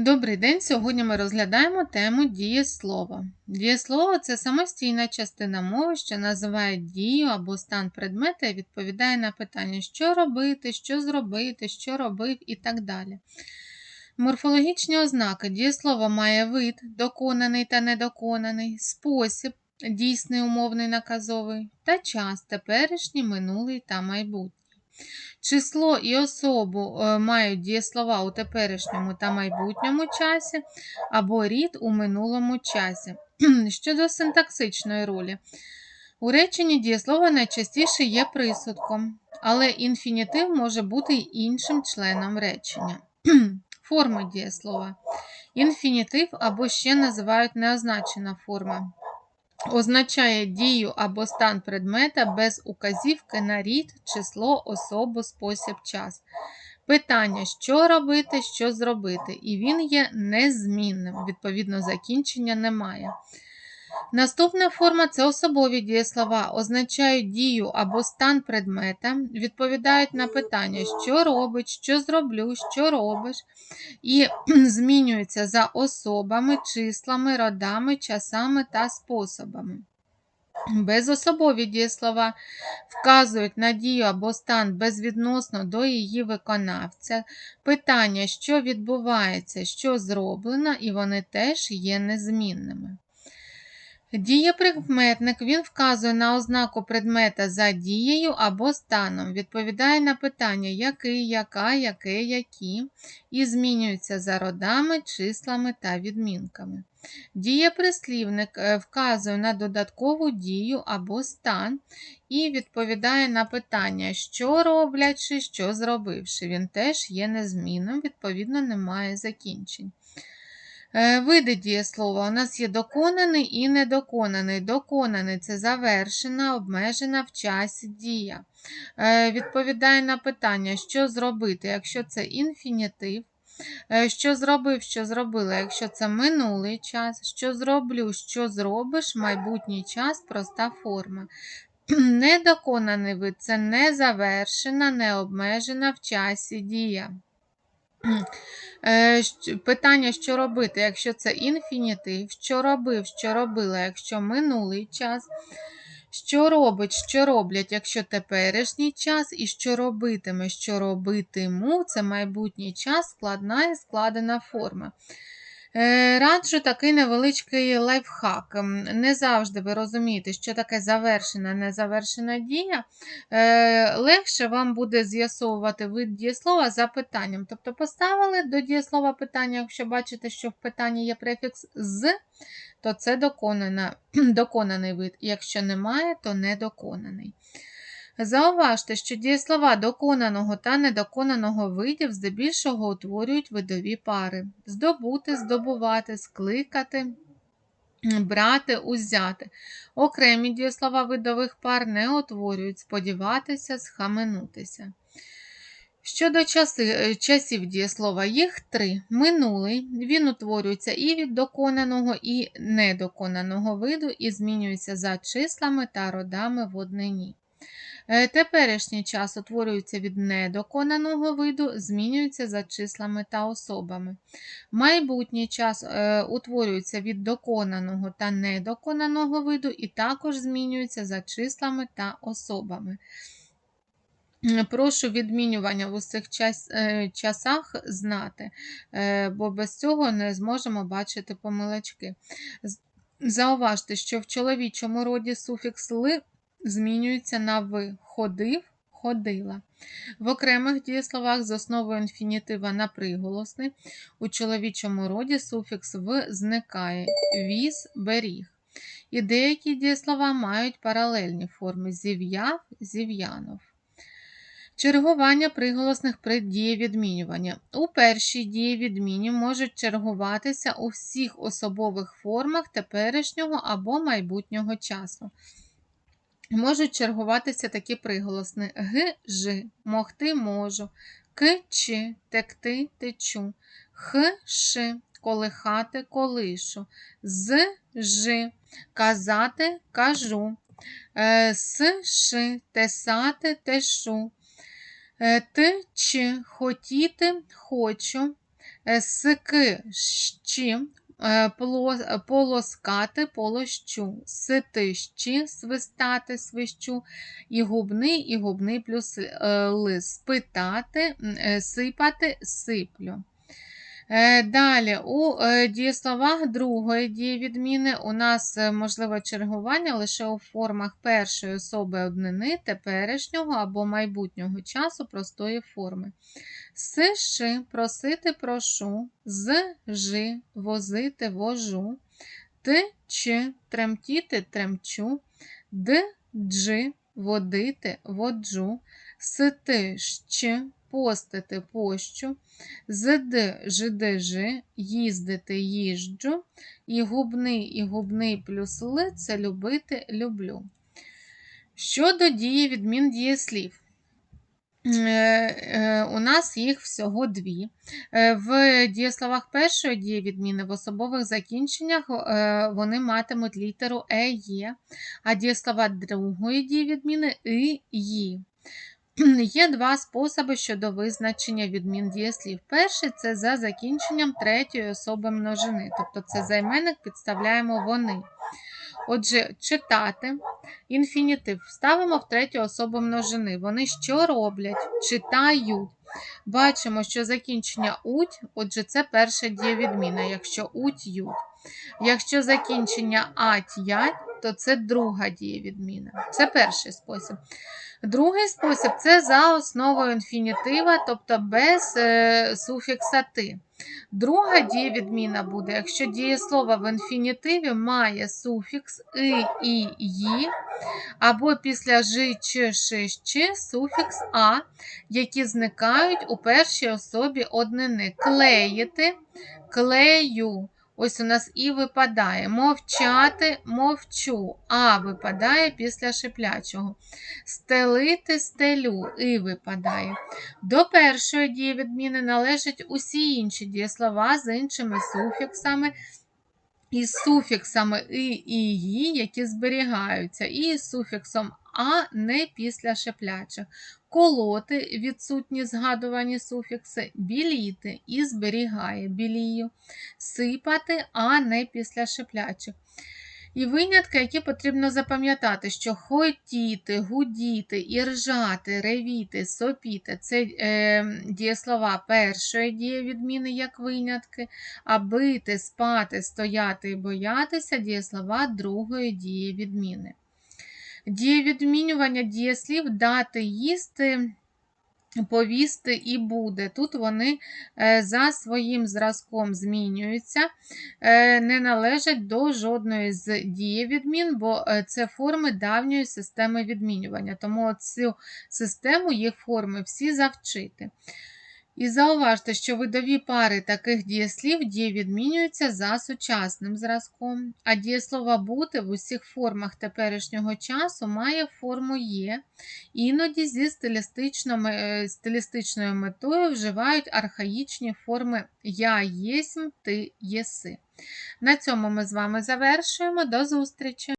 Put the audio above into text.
Добрий день! Сьогодні ми розглядаємо тему дієслова. Дієслово це самостійна частина мови, що називає дію або стан предмета і відповідає на питання, що робити, що зробити, що робив і так далі. Морфологічні ознаки дієслова має вид, доконаний та недоконаний, спосіб, дійсний умовний наказовий, та час, теперішній, минулий та майбутній. Число і особу е, мають дієслова у теперішньому та майбутньому часі, або рід у минулому часі. Щодо синтаксичної ролі, у реченні дієслова найчастіше є присудком, але інфінітив може бути й іншим членом речення. Форми дієслова. Інфінітив або ще називають неозначена форма означає дію або стан предмета без указівки на рід, число, особу, спосіб, час. Питання, що робити, що зробити, і він є незмінним, відповідно, закінчення немає. Наступна форма це особові дієслова, означають дію або стан предмета, відповідають на питання, що робить, що зроблю, що робиш, і змінюються за особами, числами, родами, часами та способами. Безособові дієслова вказують на дію або стан безвідносно до її виконавця, питання, що відбувається, що зроблено, і вони теж є незмінними. Дієприкметник він вказує на ознаку предмета за дією або станом, відповідає на питання який, яка, яке, які, і змінюється за родами, числами та відмінками. Дієприслівник е, вказує на додаткову дію або стан і відповідає на питання, що роблячи, що зробивши. Він теж є незмінним, відповідно, немає закінчень. Е, види дієслова у нас є доконаний і недоконаний. Доконаний це завершена, обмежена в часі дія. Е, відповідає на питання, що зробити, якщо це інфінітив. Е, що зробив, що зробила, якщо це минулий час, що зроблю, що зробиш, майбутній час, проста форма. Недоконаний вид це незавершена, необмежена в часі дія. Е, питання, що робити, якщо це інфінітив, що робив, що робила, якщо минулий час, що робить, що роблять, якщо теперішній час, і що робитиме, що робитиму, це майбутній час, складна і складена форма. Е, раджу такий невеличкий лайфхак. Не завжди ви розумієте, що таке завершена, незавершена дія. Е, легше вам буде з'ясовувати вид дієслова за питанням. Тобто поставили до дієслова питання, якщо бачите, що в питанні є префікс з, то це доконаний вид. Якщо немає, то недоконаний. Зауважте, що дієслова доконаного та недоконаного видів здебільшого утворюють видові пари: здобути, здобувати, скликати, брати, узяти. Окремі дієслова видових пар не утворюють, сподіватися, схаменутися. Щодо часи, е, часів дієслова, їх три. Минулий, він утворюється і від доконаного, і недоконаного виду, і змінюється за числами та родами в однині. Е, теперішній час утворюється від недоконаного виду, змінюється за числами та особами. Майбутній час е, утворюється від доконаного та недоконаного виду, і також змінюється за числами та особами. Прошу відмінювання в усіх час, е, часах знати, бо без цього не зможемо бачити помилочки. Зауважте, що в чоловічому роді суфікс ли змінюється на ви. Ходив, ходила. В окремих дієсловах з основою інфінітива на приголосний у чоловічому роді суфікс в зникає. Віз, беріг. І деякі дієслова мають паралельні форми зів'яв, зів'янув. Чергування приголосних при дієвідмінювання. У першій дієвідміні можуть чергуватися у всіх особових формах теперішнього або майбутнього часу. Можуть чергуватися такі приголосни. Г, ж, могти можу, к, ч, текти, течу, х, ш, колихати, колишу, з, ж, казати, кажу, е, с, ш, тесати, тешу, е, т, ч, хотіти, хочу, е, сики, щі, полоскати, полощу, ситищі свистати, свищу, і губний, і губний плюс е, лис, спитати, е, сипати, сиплю. Е, Далі, у е, дієсловах другої дієвідміни у нас е, можливе чергування лише у формах першої особи однини, теперішнього або майбутнього часу простої форми. Сиши, просити, прошу, з, жи, возити, вожу, ти, чи, тремтіти, тремчу, д, джи, водити, воджу, сити, щ, постити, пощу, зд, жиди, жи, їздити, їжджу, і губний, і губний плюс ли це любити, люблю. Щодо дії відмін дієслів. Е, е, У нас їх всього дві. Е, В дієсловах першої дії відміни в особових закінченнях вони матимуть літеру е, є, а дієслова другої дії відміни і, ї. Є два способи щодо визначення відмін дієслів. Перший це за закінченням третьої особи множини, тобто це займенник підставляємо вони. Отже, читати, інфінітив ставимо в третю особу множини. Вони що роблять? Читають. Бачимо, що закінчення уть, отже, це перша дієвідміна, якщо уть ють. Якщо закінчення ать ять, то це друга дієвідміна. Це перший спосіб. Другий спосіб це за основою інфінітива, тобто без е, суфікса ти. Друга дієвідміна буде, якщо дієслово в інфінітиві має суфікс и, і, ї, або після жи, чи, ши, щи суфікс а, які зникають у першій особі однини. Клеїти, клею. Ось у нас і випадає. Мовчати, мовчу, а випадає після шиплячого. Стелити, стелю, і випадає. До першої дієвідміни належать усі інші дієслова з іншими суфіксами. Із суфіксами і, і, ї, які зберігаються, і з суфіксом а не після шеплячих. Колоти відсутні згадувані суфікси, біліти і зберігає білію, сипати, а не після шеплячих. І винятки, які потрібно запам'ятати, що хотіти, гудіти, іржати, ревіти, сопіти це е, дієслова першої дієвідміни, як винятки, а бити, спати, стояти і боятися дієслова другої дієвідміни. Дієвідмінювання дієслів дати їсти. Повісти і буде. Тут вони е, за своїм зразком змінюються, е, не належать до жодної з дієвідмін, бо е, це форми давньої системи відмінювання. Тому цю систему їх форми всі завчити. І зауважте, що видові пари таких дієслів дієвідмінюються за сучасним зразком, а дієслова бути в усіх формах теперішнього часу має форму є, іноді зі стилістичною, стилістичною метою вживають архаїчні форми я єсмь, ти єси. На цьому ми з вами завершуємо. До зустрічі!